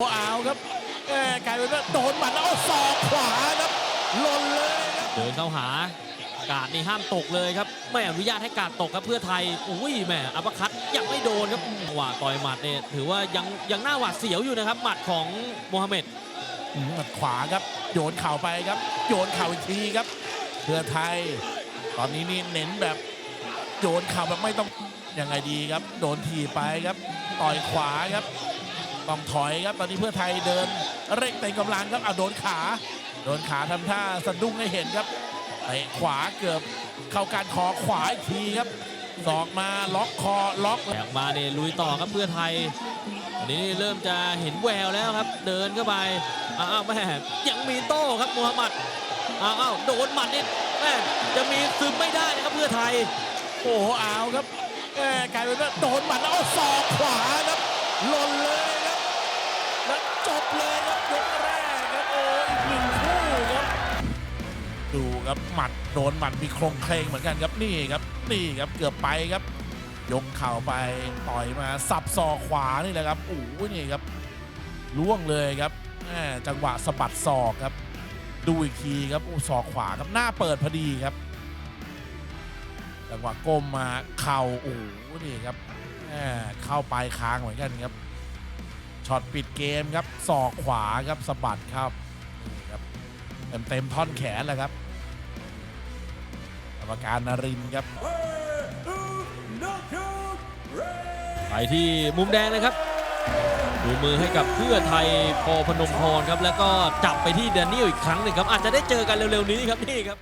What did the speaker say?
โอ้เอาครับแหม่กลายเป็นว่าโดนหมัดแล้วเอาศอกขวาครับหล่นเลยครับเดินเข้าหากาดนี่ห้ามตกเลยครับ ไม่อนุญาตให้กาดตกครับเพื่อไทยอุ้ยแหมอัปคัตยังไม่โดนครับจังหวะต่อยหมัดเนี่ยถือว่ายังยังหน้าหวาดเสียวอยู่นะครับ หมัดของโมฮัมเหม็ดอืมหมัดขวาครับ โยนเข่าไปครับ โยนเข่าอีกทีครับ เพื่อไทย ตอนนี้นี่เน้นแบบโยนเข่าแบบไม่ต้องยังไงดีครับ โดนทีไปครับ ต่อยขวาครับ ต้องถอยครับตอนนี้เพื่อไทยเดินเร่งเต็มกำลังครับเอาโดนขาโดนขาทำท่าสะดุ้งให้เห็นครับเตะขวาเกือบเข้าการคอขวาอีกทีครับศอกมาล็อกคอล็อกแตกมาเนี่ยลุยต่อครับเพื่อไทยอันนี้เริ่มจะเห็นแววแล้วครับ เดินเข้าไปอ้าวแม่ยังมีโต้ครับมูฮัมหมัดอ้าวอ้าวโดนหมัดนี่แม่จะมีซึมไม่ได้นะครับเพื่อไทย โอ้โหเอาครับแหม่กลายเป็นว่าโดนหมัดแล้วเอาศอกขวา ดูครับหมัดโดนหมัดมีโครงเคลงเหมือนกันครับนี่ครับนี่ครับเกือบไปครับ ยกเข่าไปต่อยมาสับศอกขวานี่แหละครับโอ้โหนี่ครับล่วงเลยครับจังหวะสะบัดศอกครับ ดูอีกทีครับโอ้ศอกขวาครับหน้าเปิดพอดีครับ จังหวะก้มมาเข่าโอ้โหนี่ครับเข้าไปลายคางเหมือนกันครับช็อตปิดเกมครับศอกขวาครับสะบัดครับ เต็มเต็มๆท่อนแขนเลยครับกรรมการนรินครับไปที่มุมแดงเลยครับ ดูมือให้กับเพื่อไทยพอพนมพรครับ แล้วก็จับไปที่แดเนียลอีกครั้งหนึ่งครับ อาจจะได้เจอกันเร็วๆนี้ครับนี่ครับ